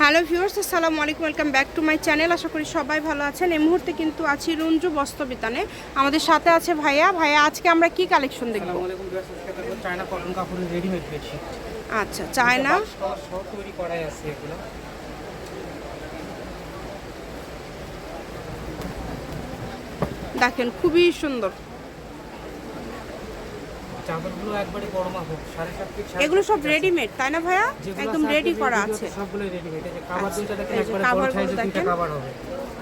Hello viewers আসসালামু আলাইকুম welcome back to my channel. আশা করি সবাই ভালো আছেন। এই মুহূর্তে কিন্তু আছি রঞ্জু বস্ত্রবিতানে। আমাদের সাথে আছে ভাইয়া। ভাইয়া আজকে আমরা কি কালেকশন দেখব? আসসালামু আলাইকুম ভিউয়ার্স আজকে দেখব চায়না কটন কাপড়ের রেডিমেড বেডশিট আচ্ছা চায়না? তৈরি করাই আছে এগুলো। দেখেন খুবই সুন্দর। চাদরগুলো একবারে বড় মাপক সাড়ে সাত এগুলো সব রেডিমেড তাই না ভাইয়া? একদম রেডি করা আছে। সবগুলো রেডিমেড এই যে কাভার আচ্ছা, দুইটা দেখেন একবারে বড় সাইজের দুইটা কাভার হবে।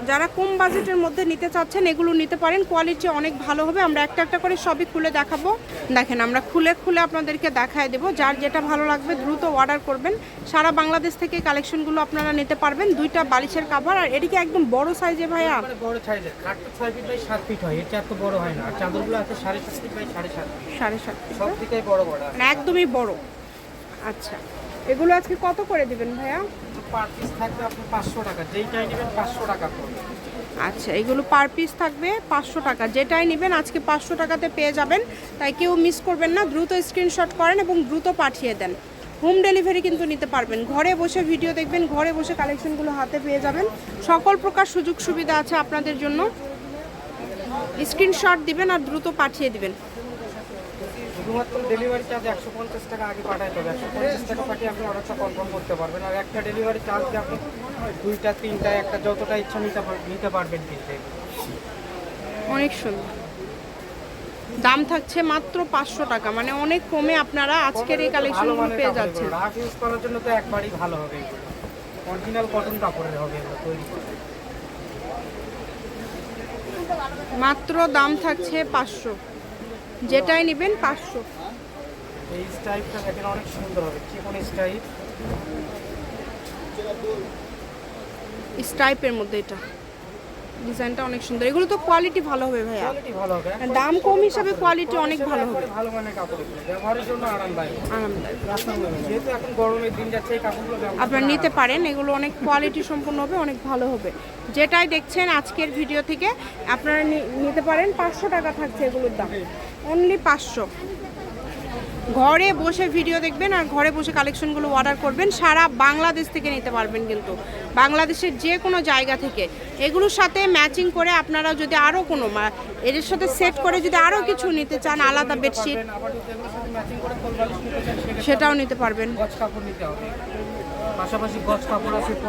যারা কম বাজেটের মধ্যে নিতে চাচ্ছেন এগুলো নিতে পারেন। কোয়ালিটি অনেক ভালো হবে। আমরা একটা একটা করে সবই খুলে দেখাবো। দেখেন আমরা খুলে খুলে আপনাদেরকে দেখায় দেবো। যার যেটা ভালো লাগবে দ্রুত অর্ডার করবেন। সারা বাংলাদেশ থেকে কালেকশনগুলো আপনারা নিতে পারবেন। দুইটা বালিশের কাভার আর এদিকে একদম বড় সাইজে ভাইয়া। একবারে বড় সাইজের খাট তো ছয় ফিট বাই সাত ফিট হয়। এর চার তো বড় হয় না। আর চাদরগুলো আছে সাড়ে সাত ফিট বাই সাড়ে সাত সাড়ে সাত সব দিকেই বড় বড় আছে। মানে একদমই বড়। আচ্ছা এগুলো আজকে কত করে দিবেন ভাইয়া? পার পিস থাকবে আপনি পাঁচশো টাকা যেইটাই নেবেন পাঁচশো টাকা পড়বে আচ্ছা এগুলো পার পিস থাকবে পাঁচশো টাকা। যেটাই নেবেন আজকে পাঁচশো টাকাতে পেয়ে যাবেন। তাই কেউ মিস করবেন না দ্রুত স্ক্রিনশট করেন এবং দ্রুত পাঠিয়ে দেন। হোম ডেলিভারি কিন্তু নিতে পারবেন। ঘরে বসে ভিডিও দেখবেন ঘরে বসে কালেকশনগুলো হাতে পেয়ে যাবেন। সকল প্রকার সুযোগ সুবিধা আছে আপনাদের জন্য। স্ক্রিনশট দিবেন আর দ্রুত পাঠিয়ে দিবেন। শুধুমাত্র ডেলিভারি চার্জ একশো পঞ্চাশ টাকা আগে পাঠাইতে হবে। একশো পঞ্চাশ টাকা পাঠিয়ে আপনি অর্ডারটা কনফার্ম করতে পারবেন। আর একটা ডেলিভারি চার্জ দিয়ে আপনি দুইটা তিনটা একটা যতটা ইচ্ছা নিতে নিতে পারবেন কিন্তু। অনেক সুন্দর। দাম থাকছে মাত্র পাঁচশো টাকা। মানে অনেক কমে আপনারা আজকের এই কালেকশনগুলো পেয়ে যাচ্ছেন। রাফ ইউজ করার জন্য তো একবারই ভালো হবে অরিজিনাল কটন কাপড়ের হবে তৈরি মাত্র দাম থাকছে পাঁচশো। যেটাই নেবেন পাঁচশো। এই দেখেন অনেক সুন্দর হবে। কি কোন স্টাইপ স্টাইপের মধ্যে এটা। ডিজাইনটা অনেক সুন্দর। এগুলো তো কোয়ালিটি ভালো হবে ভাইয়া। দাম কম হিসাবে কোয়ালিটি অনেক ভালো হবে। ভালো মানের কাপড় ব্যবহারের জন্য আরামদায়ক আরামদায়ক। যেহেতু এখন গরমের দিন যাচ্ছে এই কাপড়গুলো আপনারা নিতে পারেন এগুলো অনেক কোয়ালিটি সম্পন্ন হবে অনেক ভালো হবে। যেটাই দেখছেন আজকের ভিডিও থেকে আপনারা নিতে পারেন পাঁচশো টাকা থাকছে এগুলোর দাম। অনলি পাঁচশো। ঘরে বসে ভিডিও দেখবেন আর ঘরে বসে কালেকশনগুলো অর্ডার করবেন সারা বাংলাদেশ থেকে নিতে পারবেন কিন্তু। বাংলাদেশের যে কোনো জায়গা থেকে। এগুলোর সাথে ম্যাচিং করে আপনারা যদি আরও কোনো এদের সাথে সেট করে যদি আরও কিছু নিতে চান, আলাদা বেডশিট সেটাও নিতে পারবেন।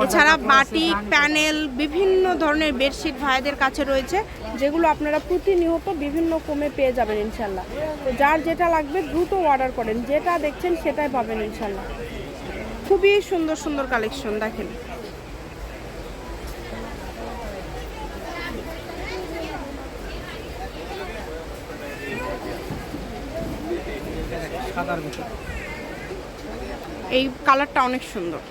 এছাড়া বাটিক প্যানেল বিভিন্ন ধরনের বেডশিট ভাইদের কাছে রয়েছে, যেগুলো আপনারা প্রতিনিয়ত বিভিন্ন কমে পেয়ে যাবেন ইনশাল্লাহ। তো যার যেটা লাগবে দ্রুত অর্ডার করেন, যেটা দেখছেন সেটাই পাবেন ইনশাল্লাহ। খুবই সুন্দর সুন্দর কালেকশন দেখেন। ভিতরে এই কালারটা অনেক সুন্দর।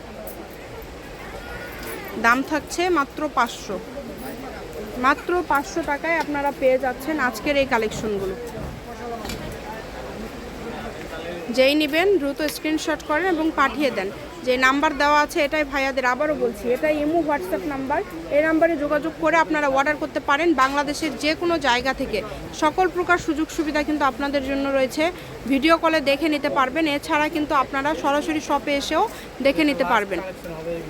দাম থাকছে মাত্র পাঁচশো। মাত্র পাঁচশো টাকায় আপনারা পেয়ে যাচ্ছেন আজকের এই কালেকশনগুলো। যেই নেবেন দ্রুত স্ক্রিনশট করেন এবং পাঠিয়ে দেন। যে নাম্বার দেওয়া আছে এটাই ভাইয়াদের, আবারও বলছি এটা ইমো, হোয়াটসঅ্যাপ নাম্বার। এই নাম্বারে যোগাযোগ করে আপনারা অর্ডার করতে পারেন বাংলাদেশের যে কোনো জায়গা থেকে। সকল প্রকার সুযোগ সুবিধা কিন্তু আপনাদের জন্য রয়েছে। ভিডিও কলে দেখে নিতে পারবেন, এছাড়া কিন্তু আপনারা সরাসরি শপে এসেও দেখে নিতে পারবেন।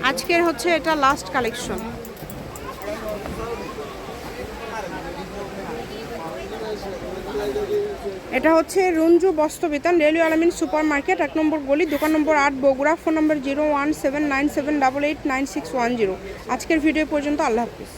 আজকের হচ্ছে এটা লাস্ট কালেকশন এটা হচ্ছে Ranju বস্ত্রবিতান railway Alamin super market এক নম্বর গলি, দোকান নম্বর আট, Bogura, phone number zero one seven nine seven double eight nine six one zero. আজকের ভিডিও পর্যন্ত, আল্লাহ হাফিজ।